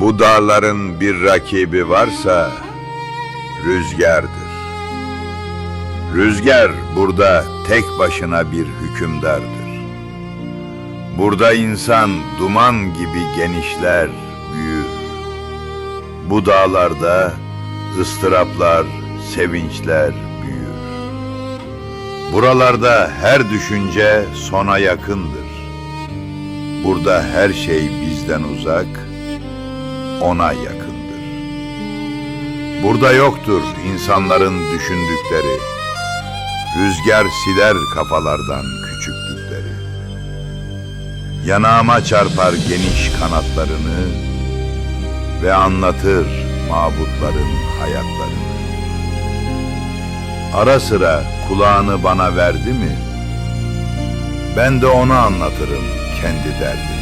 Bu dağların bir rakibi varsa rüzgardır. Rüzgar burada tek başına bir hükümdardır. Burada insan duman gibi genişler, büyür. Bu dağlarda ıstıraplar, sevinçler büyür. Buralarda her düşünce sona yakındır. Burada her şey bizden uzak, ona yakındır. Burada yoktur insanların düşündükleri. Rüzgar siler kafalardan küçüklükleri. Yanağıma çarpar geniş kanatlarını ve anlatır mabutların hayatlarını. Ara sıra kulağını bana verdi mi? Ben de ona anlatırım kendi derdimi.